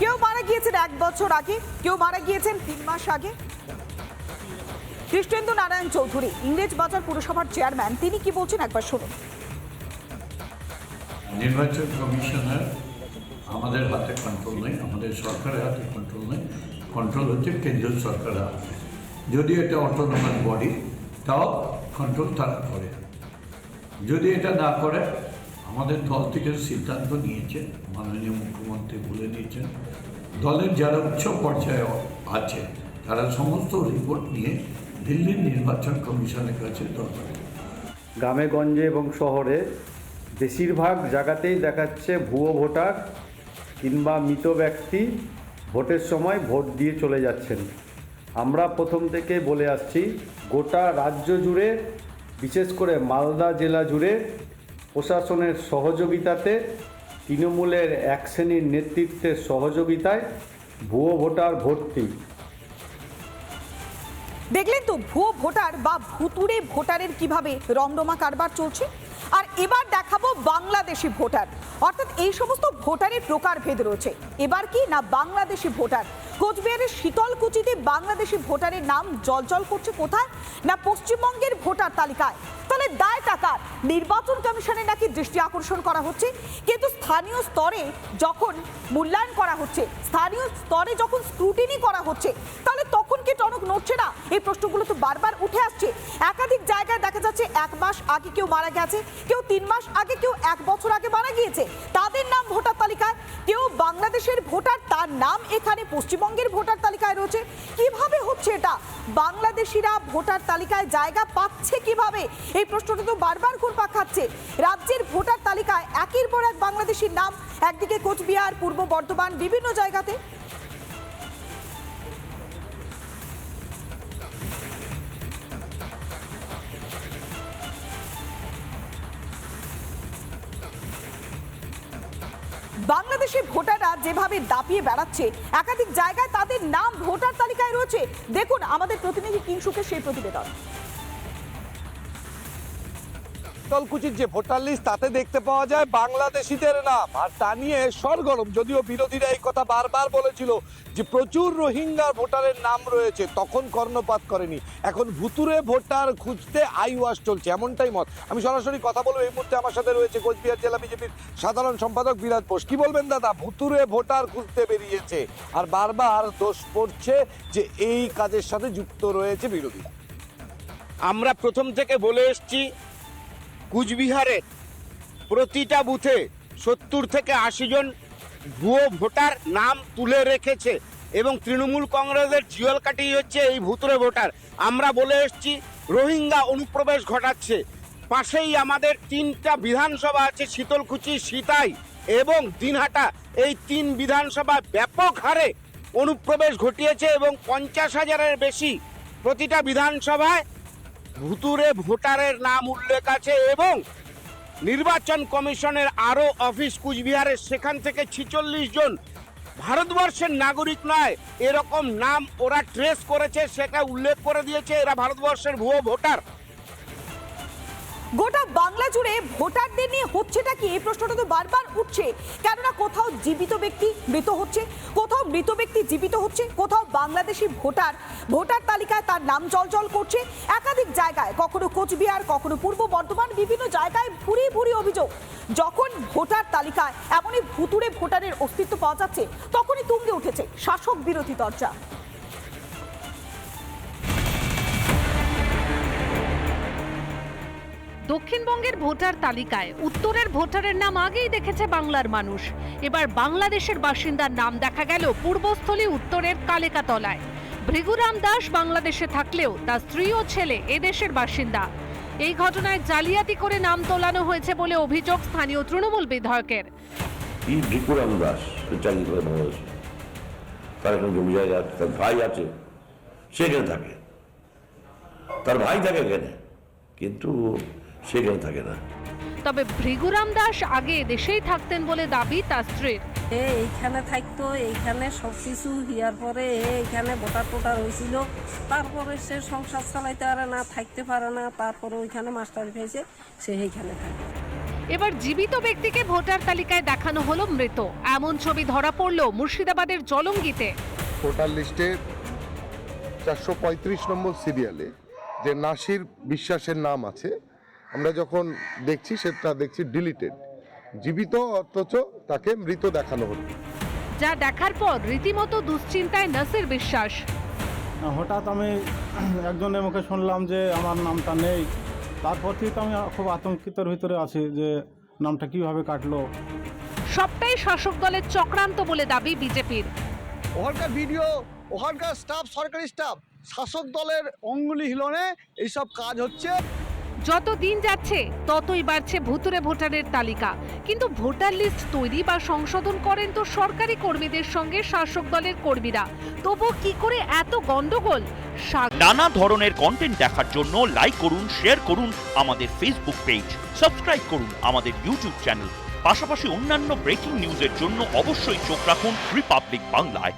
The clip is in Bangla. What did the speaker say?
কেউ মারা গিয়েছেন এক বছর আগে কেউ মারা গিয়েছেন তিন মাস আগে। কৃষ্ণেন্দু নারায়ণ চৌধুরী ইংরেজ বাজার পুরসভার চেয়ারম্যান তিনি কি বলছেন একবার শুনুন। নির্বাচন কমিশনের আমাদের হাতে কন্ট্রোল নেই আমাদের সরকারের হাতে কন্ট্রোল নেই। কন্ট্রোল হচ্ছে কেন্দ্রীয় সরকারের হাতে। যদি এটা অটোনোমাস বডি তাও কন্ট্রোল তারা করে। যদি এটা না করে আমাদের দল থেকে সিদ্ধান্ত নিয়েছে, মাননীয় মুখ্যমন্ত্রী বলে দিয়েছেন, দলের যারা উচ্চ পর্যায়ে আছে, তারা সমস্ত রিপোর্ট নিয়ে দিল্লির নির্বাচন কমিশনের কাছে দরকার। গ্রামে, গঞ্জে এবং শহরে বেশিরভাগ জায়গাতেই দেখাচ্ছে ভুয়ো ভোটার কিংবা মৃত ব্যক্তি ভোটের সময় ভোট দিয়ে চলে যাচ্ছেন। আমরা প্রথম থেকে বলে আসছি, গোটা রাজ্য জুড়ে, বিশেষ করে মালদা জেলা জুড়ে প্রশাসনের সহযোগিতাতে তৃণমূলের এক শ্রেণির নেতৃত্বের সহযোগিতায় ভুয়ো ভোটার ভর্তি। দেখলেন তো, ভুয়ো ভোটার বা ভুতুড়ে ভোটারের কীভাবে রমরমা কারবার চলছে? আর এবার দেখাবো বাংলাদেশি ভোটার। অর্থাৎ এই সমস্ত ভোটারের প্রকারভেদ রয়েছে। এবার কি না বাংলাদেশি ভোটার? কোচবিহারের শীতলকুচিতে বাংলাদেশি ভোটারের নাম জলজল করছে কোথায়? না পশ্চিমবঙ্গের ভোটার তালিকায়? তাহলে দায় টাকার নির্বাচন কমিশনে নাকি দৃষ্টি আকর্ষণ করা হচ্ছে। কিন্তু স্থানীয় স্তরে যখন মূল্যায়ন করা হচ্ছে, স্থানীয় স্তরে যখন স্ক্রুটিনি করা হচ্ছে, তাহলে তখন টনক নড়ছে না। এই প্রশ্নগুলো তো বারবার উঠে আসছে। একাধিক জায়গায় দেখা যাচ্ছে এক মাস আগে কেউ মারা গেছে, কেউ তিন মাস আগে কেউ এক বছর আগে মারা গিয়েছে। তাদের নাম ভোটার তালিকায়। কেউ বাংলাদেশের ভোটার, তার নাম এখানে পশ্চিমবঙ্গের ভোটার তালিকায় রয়েছে। কীভাবে হচ্ছে এটা? বাংলাদেশিরা ভোটার তালিকায় জায়গা পাচ্ছে কীভাবে? এই প্রশ্নটা তো বারবার ঘুরপাক খাচ্ছে। রাজ্যের ভোটার তালিকায় একের পর এক বাংলাদেশির নাম। একদিকে কোচবিহার, পূর্ব বর্ধমান, বিভিন্ন জায়গাতে। বাংলাদেশি ভোটাররা যেভাবে দাপিয়ে বেড়াচ্ছে, একাধিক জায়গায় তাদের নাম ভোটার তালিকায় রয়েছে। দেখুন আমাদের প্রতিনিধি কিংসুকের সেই প্রতিবেদন। তলকুচির যে ভোটার লিস্ট তাতে দেখতে পাওয়া যায় বাংলাদেশিদের নাম। আর তা নিয়ে সরগরম, যদিও বিরোধীরা এই কথা বারবার বলেছিল যে প্রচুর রোহিঙ্গা ভোটারের নাম রয়েছে, তখন কর্ণপাত করেনি। এখন ভুতুরে ভোটার খুঁজতে আইওয়াস চলছে, এমনটাই মত। আমি সরাসরি কথা বলব, এই মুহূর্তে আমার সাথে রয়েছে কোচবিহার জেলা বিজেপির সাধারণ সম্পাদক বিরাট বোস। কি বলবেন দাদা? ভুতুরে ভোটার খুঁজতে বেরিয়েছে, আর বারবার দোষ পড়ছে যে এই কাজের সাথে যুক্ত রয়েছে বিরোধীরা। আমরা প্রথম থেকে বলে এসছি কুচবিহারের প্রতিটা বুথে সত্তর থেকে আশি জন ভুয়ো ভোটার নাম তুলে রেখেছে এবং তৃণমূল কংগ্রেসের জিওল কাটি হচ্ছে এই ভুতুরে ভোটার। আমরা বলে এসছি, রোহিঙ্গা অনুপ্রবেশ ঘটাচ্ছে। পাশেই আমাদের তিনটা বিধানসভা আছে, শীতলকুচি, সিতাই এবং দিনহাটা। এই তিন বিধানসভা ব্যাপক হারে অনুপ্রবেশ ঘটিয়েছে এবং পঞ্চাশ হাজারের বেশি প্রতিটা বিধানসভায় ভুতুরে ভোটারের নাম উল্লেখ আছে এবং নির্বাচন কমিশনের আরও অফিস কুচবিহারের সেখান থেকে ছিচল্লিশ জন ভারতবর্ষের নাগরিক নয়, এরকম নাম ওরা ট্রেস করেছে, সেটা উল্লেখ করে দিয়েছে এরা ভারতবর্ষের ভুয়ো ভোটার। গোটা বাংলা জুড়ে ভোটারদের নিয়ে হচ্ছেটা কি? এই প্রশ্নটা তো বারবার উঠছে। কেননা কোথাও জীবিত ব্যক্তি মৃত হচ্ছে, কোথাও মৃত ব্যক্তি জীবিত হচ্ছে, কোথাও বাংলাদেশি ভোটার ভোটার তালিকায় তার নাম জলজল করছে। একাধিক জায়গায়, কখনো কোচবিহার, কখনো পূর্ব বর্ধমান, বিভিন্ন জায়গায় ভুরি ভুরি অভিযোগ। যখন ভোটার তালিকায় এমনই ভুতুড়ে ভোটারের অস্তিত্ব পাওয়া যাচ্ছে, তখনই তুঙ্গে উঠেছে শাসক বিরোধী দরজা দক্ষিণবঙ্গের ভোটার তালিকায় উত্তরের ভোটারের নাম আগেই দেখেছে বাংলার মানুষ। এবার বাংলাদেশের বাসিন্দার নাম দেখা গেল পূর্বস্থলী উত্তরের কালেকাতলায়। ভৃগুরাম দাস বাংলাদেশে থাকলেও তার স্ত্রী ও ছেলে এদেশের বাসিন্দা। এই ঘটনায় জালিয়াতি করে নাম তোলানো হয়েছে বলে অভিযোগ স্থানীয় তৃণমূল বিধায়কের। তার এখন জমি জায়গা তার ভাই আছে, সে এখানে থাকে। তার ভাই থাকে এখানে, কিন্তু সে এখানে থাকে না। তবে ভৃগুরাম দাস আগে দেশেই থাকতেন বলে দাবি তার স্ত্রীর। এ এইখানে থাকতো এইখানে সব কিছু হিয়ার পরে এ এইখানে ভোটার টোটার হয়েছিল। তারপরে সে সংসার চালাইতে পারে না থাকতে পারে না তারপরে ওইখানে মাস্টার পেয়েছে সে এইখানে থাকে। এবার জীবিত ব্যক্তিকে ভোটার তালিকায় দেখানো হলো মৃত। এমন ছবি ধরা পড়ল মুর্শিদাবাদের জলঙ্গিতে। ভোটার লিস্টে চারশো পঁয়ত্রিশ নম্বর সিরিয়ালে যে নাসির বিশ্বাসের নাম আছে আমরা যখন দেখছি সেটা দেখছি ডিলিটেড জীবিত অথচ তাকে মৃত দেখানো হলো। যা দেখার পর রীতিমতো দুশ্চিন্তায় নাসির বিশ্বাস। হঠাৎ আমি একজনের মুখে শুনলাম যে আমার নামটা নেই। তারপর থেকে তো আমি খুব আতঙ্কিতর ভিতরে আছি যে নামটা কীভাবে কাটলো। সবটাই শাসক দলের চক্রান্ত বলে দাবি বিজেপির। ওখানকার ভিডিও ওখানকার স্টাফ সরকারি স্টাফ শাসক দলের অঙ্গুলি হিলনে এইসব কাজ হচ্ছে। যত দিন যাচ্ছে, ততই বাড়ছে ভুতুরে ভোটারের তালিকা। কিন্তু ভোটার লিস্ট তৈরি বা সংশোধন করেন তো সরকারি কর্মীদের সঙ্গে শাসক দলের কর্মীরা। তবু কি করে এত গন্ডগোল নানা ধরনের কন্টেন্ট দেখার জন্য লাইক করুন শেয়ার করুন আমাদের ফেসবুক পেজ সাবস্ক্রাইব করুন আমাদের ইউটিউব চ্যানেল পাশাপাশি অন্যান্য ব্রেকিং নিউজের জন্য অবশ্যই চোখ রাখুন রিপাবলিক বাংলায়